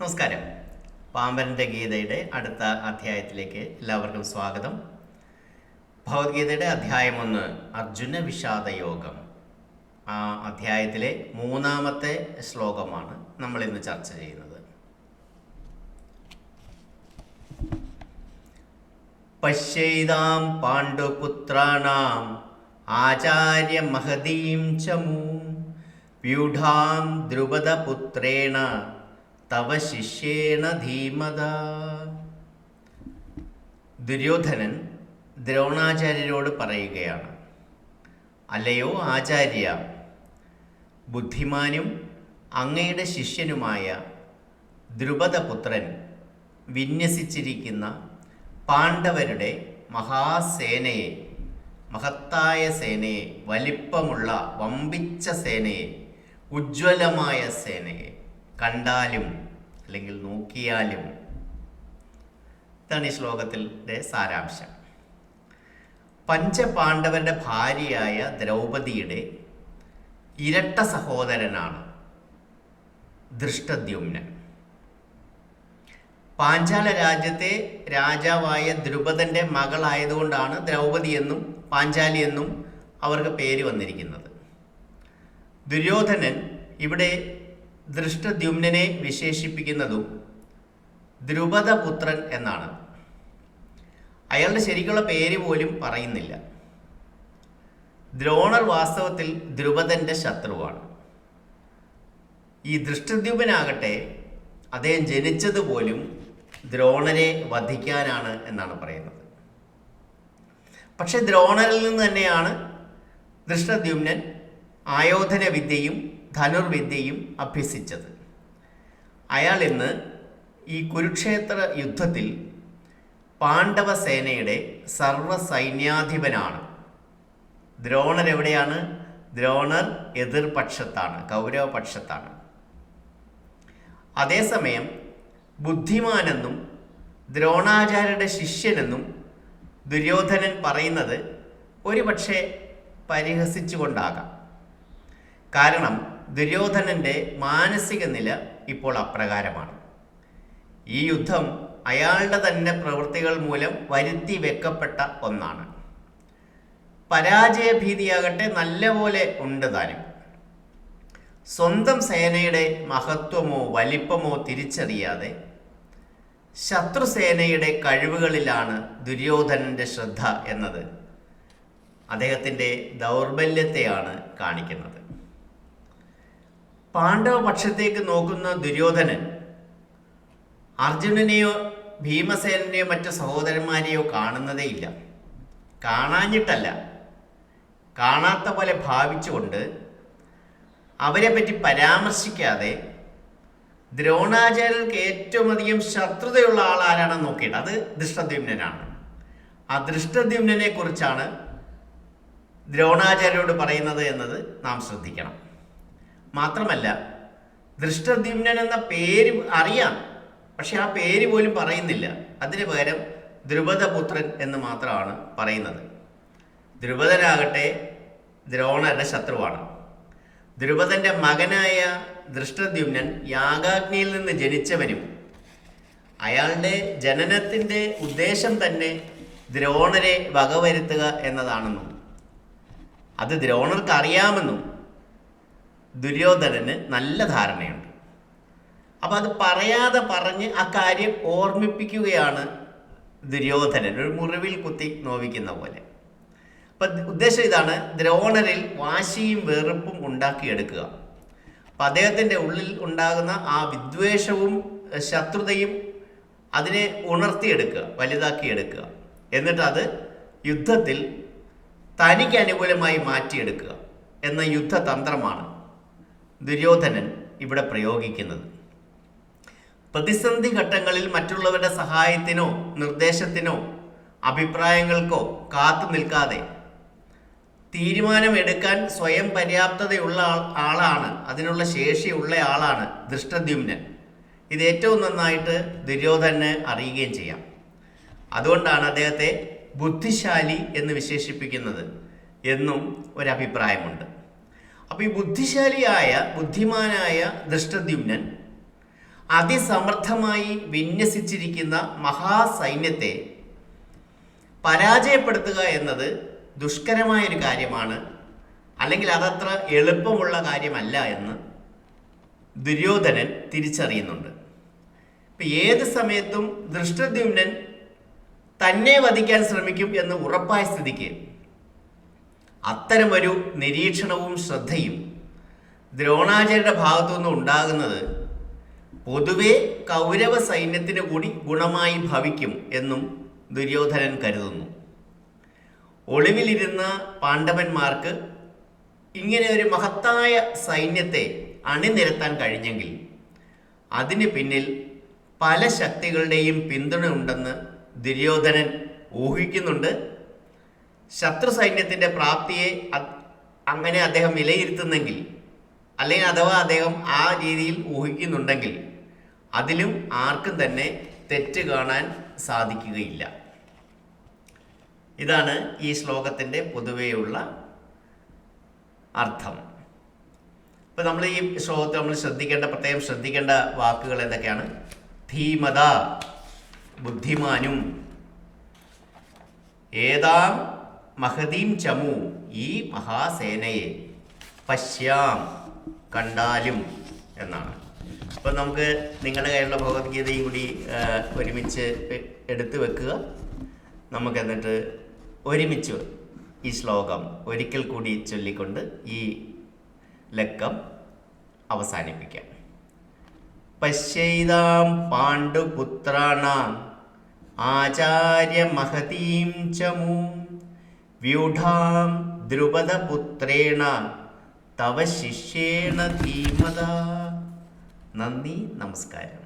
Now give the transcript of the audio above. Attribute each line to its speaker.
Speaker 1: നമസ്കാരം. പാമ്പരന്റെ ഗീതയുടെ അടുത്ത അധ്യായത്തിലേക്ക് എല്ലാവർക്കും സ്വാഗതം. ഭഗവത്ഗീതയുടെ അധ്യായം ഒന്ന് അർജുന വിഷാദ യോഗം ആ അധ്യായത്തിലെ മൂന്നാമത്തെ ശ്ലോകമാണ് നമ്മൾ ഇന്ന് ചർച്ച ചെയ്യുന്നത്. പശ്യൈതാം പാണ്ഡുപുത്രാണാം ആചാര്യ മഹതീം ചമൂ വ്യൂഢാം ദ്രുപദപുത്രേണ തവ ശിഷ്യേണ ധീമത. ദുര്യോധനൻ ദ്രോണാചാര്യരോട് പറയുകയാണ് അല്ലയോ ആചാര്യ ബുദ്ധിമാനും അങ്ങയുടെ ശിഷ്യനുമായ ദ്രുപദപുത്രൻ വിന്യസിച്ചിരിക്കുന്ന പാണ്ഡവരുടെ മഹാസേനയെ മഹത്തായ സേനയെ വലിപ്പമുള്ള വമ്പിച്ച സേനയെ ഉജ്ജ്വലമായ സേനയെ കണ്ടാലും അല്ലെങ്കിൽ നോക്കിയാലും ഇതാണ് ഈ ശ്ലോകത്തിന്റെ സാരാംശം. പഞ്ചപാണ്ഡവരുടെ ഭാര്യയായ ദ്രൗപദിയുടെ ഇരട്ട സഹോദരനാണ് ദൃഷ്ടദ്യുമ്നൻ പാഞ്ചാല രാജ്യത്തെ രാജാവായ ദ്രുപദന്റെ മകളായതുകൊണ്ടാണ് ദ്രൗപദി എന്നും പാഞ്ചാലി എന്നും അവർക്ക് പേര് വന്നിരിക്കുന്നത്. ദുര്യോധനൻ ഇവിടെ ദൃഷ്ടദ്യുമ്നനെ വിശേഷിപ്പിക്കുന്നതും ദ്രുപദപുത്രൻ എന്നാണ്. അയാളുടെ ശരിക്കുള്ള പേര് പോലും പറയുന്നില്ല. ദ്രോണർ വാസ്തവത്തിൽ ദ്രുപദന്റെ ശത്രുവാണ്. ഈ ദൃഷ്ടദ്യുപനാകട്ടെ അദ്ദേഹം ജനിച്ചത് പോലും ദ്രോണരെ വധിക്കാനാണ് എന്നാണ് പറയുന്നത്. പക്ഷേ ദ്രോണരിൽ നിന്ന് തന്നെയാണ് ദൃഷ്ടദ്യുമ്നൻ ആയോധന വിദ്യയും ധനുർവിദ്യയും അഭ്യസിച്ചത്. അയാൾ ഇന്ന് ഈ കുരുക്ഷേത്ര യുദ്ധത്തിൽ പാണ്ഡവ സേനയുടെ സർവസൈന്യാധിപനാണ്. ദ്രോണർ എവിടെയാണ് ദ്രോണർ എതിർപക്ഷത്താണ് കൗരവപക്ഷത്താണ് അതേസമയം ബുദ്ധിമാനെന്നും ദ്രോണാചാര്യരുടെ ശിഷ്യനെന്നും ദുര്യോധനൻ പറയുന്നത് ഒരുപക്ഷെ പരിഹസിച്ചുകൊണ്ടാകാം. കാരണം ദുര്യോധനന്റെ മാനസിക നില ഇപ്പോൾ അപ്രകാരമാണ്. ഈ യുദ്ധം അയാളുടെ തന്നെ പ്രവൃത്തികൾ മൂലം വരുത്തി വെക്കപ്പെട്ട ഒന്നാണ്. പരാജയ പരാജയഭീതിയാകട്ടെ നല്ലപോലെ ഉണ്ട് താനും. സ്വന്തം സേനയുടെ മഹത്വമോ വലിപ്പമോ തിരിച്ചറിയാതെ ശത്രുസേനയുടെ കഴിവുകളിലാണ് ദുര്യോധനന്റെ ശ്രദ്ധ എന്നത് അദ്ദേഹത്തിന്റെ ദൗർബല്യത്തെയാണ് കാണിക്കുന്നത്. പാണ്ഡവ പക്ഷത്തേക്ക് നോക്കുന്ന ദുര്യോധനൻ അർജുനനെയോ ഭീമസേനനെയോ മറ്റു സഹോദരന്മാരെയോ കാണുന്നതേയില്ല. കാണാഞ്ഞിട്ടല്ല. കാണാത്ത പോലെ ഭാവിച്ചുകൊണ്ട് അവരെ പറ്റി പരാമർശിക്കാതെ ദ്രോണാചാര്യർക്ക് ഏറ്റവും അധികം ശത്രുതയുള്ള ആൾ ആരാണെന്ന് നോക്കിയിട്ട് അത് ദൃഷ്ടദ്യുമ്നനാണ്. ആ ദൃഷ്ടദ്യുമ്നനെ കുറിച്ചാണ് ദ്രോണാചാര്യോട് പറയുന്നത് എന്നത് നാം ശ്രദ്ധിക്കണം. മാത്രമല്ല ദൃഷ്ടദ്യുമ്നൻ എന്ന പേര് അറിയാം പക്ഷെ ആ പേര് പോലും പറയുന്നില്ല. അതിന് പകരം ദ്രുപദപുത്രൻ എന്ന് മാത്രമാണ് പറയുന്നത്. ദ്രുപദനാകട്ടെ ദ്രോണരുടെ ശത്രുവാണ്. ദ്രുപദന്റെ മകനായ ദൃഷ്ടദ്യുമ്നൻ യാഗാഗ്നിയിൽ നിന്ന് ജനിച്ചവനും അയാളുടെ ജനനത്തിന്റെ ഉദ്ദേശം തന്നെ ദ്രോണരെ വകവരുത്തുക എന്നതാണെന്നും അത് ദ്രോണർക്ക് അറിയാമെന്നും ദുര്യോധനന് നല്ല ധാരണയുണ്ട്. അപ്പം അത് പറയാതെ പറഞ്ഞ് ആ കാര്യം ഓർമ്മിപ്പിക്കുകയാണ് ദുര്യോധനൻ. ഒരു മുറിവിൽ കുത്തി നോവിക്കുന്ന പോലെ. അപ്പം ഉദ്ദേശം ഇതാണ് ദ്രോണരിൽ വാശിയും വെറുപ്പും ഉണ്ടാക്കിയെടുക്കുക. അപ്പം അദ്ദേഹത്തിന്റെ ഉള്ളിൽ ഉണ്ടാകുന്ന ആ വിദ്വേഷവും ശത്രുതയും അതിനെ ഉണർത്തിയെടുക്കുക വലുതാക്കിയെടുക്കുക. എന്നിട്ട് അത് യുദ്ധത്തിൽ തനിക്ക് അനുകൂലമായി മാറ്റിയെടുക്കുക എന്ന യുദ്ധതന്ത്രമാണ് ദുര്യോധനൻ ഇവിടെ പ്രയോഗിക്കുന്നത്. പ്രതിസന്ധി ഘട്ടങ്ങളിൽ മറ്റുള്ളവരുടെ സഹായത്തിനോ നിർദ്ദേശത്തിനോ അഭിപ്രായങ്ങൾക്കോ കാത്തു നിൽക്കാതെ തീരുമാനമെടുക്കാൻ സ്വയം പര്യാപ്തതയുള്ള ആളാണ് അതിനുള്ള ശേഷിയുള്ള ആളാണ് ദൃഷ്ടദ്യുമ്നൻ. ഇത് ഏറ്റവും നന്നായിട്ട് ദുര്യോധനന് അറിയുകയും ചെയ്യാം. അതുകൊണ്ടാണ് അദ്ദേഹത്തെ ബുദ്ധിശാലി എന്ന് വിശേഷിപ്പിക്കുന്നത് എന്നും ഒരഭിപ്രായമുണ്ട്. അപ്പോൾ ഈ ബുദ്ധിശാലിയായ ബുദ്ധിമാനായ ദൃഷ്ടദ്യുമ്നൻ അതിസമർത്ഥമായി വിന്യസിച്ചിരിക്കുന്ന മഹാസൈന്യത്തെ പരാജയപ്പെടുത്തുക എന്നത് ദുഷ്കരമായൊരു കാര്യമാണ്. അല്ലെങ്കിൽ അതത്ര എളുപ്പമുള്ള കാര്യമല്ല എന്ന് ദുര്യോധനൻ തിരിച്ചറിയുന്നുണ്ട്. ഇപ്പം ഏത് സമയത്തും ദൃഷ്ടദ്യുമ്നൻ തന്നെ വധിക്കാൻ ശ്രമിക്കും എന്ന് ഉറപ്പായ സ്ഥിതിക്ക് അത്തരമൊരു നിരീക്ഷണവും ശ്രദ്ധയും ദ്രോണാചാര്യരുടെ ഭാഗത്തു നിന്ന് ഉണ്ടാകുന്നത് പൊതുവെ കൗരവ സൈന്യത്തിന് കൂടി ഗുണമായി ഭവിക്കും എന്നും ദുര്യോധനൻ കരുതുന്നു. ഒളിവിലിരുന്ന പാണ്ഡവന്മാർക്ക് ഇങ്ങനെ ഒരു മഹത്തായ സൈന്യത്തെ അണിനിരത്താൻ കഴിഞ്ഞെങ്കിൽ അതിന് പിന്നിൽ പല ശക്തികളുടെയും പിന്തുണ ഉണ്ടെന്ന് ദുര്യോധനൻ ഊഹിക്കുന്നുണ്ട്. ശത്രു സൈന്യത്തിന്റെ പ്രാപ്തിയെ അങ്ങനെ അദ്ദേഹം വിലയിരുത്തുന്നെങ്കിൽ അല്ലെങ്കിൽ അഥവാ അദ്ദേഹം ആ രീതിയിൽ ഊഹിക്കുന്നുണ്ടെങ്കിൽ അതിലും ആർക്കും തന്നെ തെറ്റ് കാണാൻ സാധിക്കുകയില്ല. ഇതാണ് ഈ ശ്ലോകത്തിന്റെ പൊതുവെയുള്ള അർത്ഥം. ഇപ്പം നമ്മൾ ഈ ശ്ലോകത്തിൽ നമ്മൾ ശ്രദ്ധിക്കേണ്ട പ്രത്യേകം ശ്രദ്ധിക്കേണ്ട വാക്കുകൾ എന്തൊക്കെയാണ്? ധീമത ബുദ്ധിമാനും ഏതാം മഹതീം ചമു ഈ മഹാസേനയെ പശ്യാം കണ്ടാലും എന്നാണ്. അപ്പം നമുക്ക് നിങ്ങളുടെ കയ്യിലുള്ള ഭഗവത്ഗീതയും കൂടി ഒരുമിച്ച് എടുത്തു വെക്കുക. നമുക്ക് എന്നിട്ട് ഒരുമിച്ച് ഈ ശ്ലോകം ഒരിക്കൽ കൂടി ചൊല്ലിക്കൊണ്ട് ഈ ലക്കം അവസാനിപ്പിക്കാം. പശ്യൈതാം പാണ്ഡുപുത്രാണാം ആചാര്യമഹതീം ചമൂം. വ്യൂഢാം ദ്രുപദപുത്രേണ തവ ശിഷ്യേണ ധീമത നന്ദി നമസ്കാരം.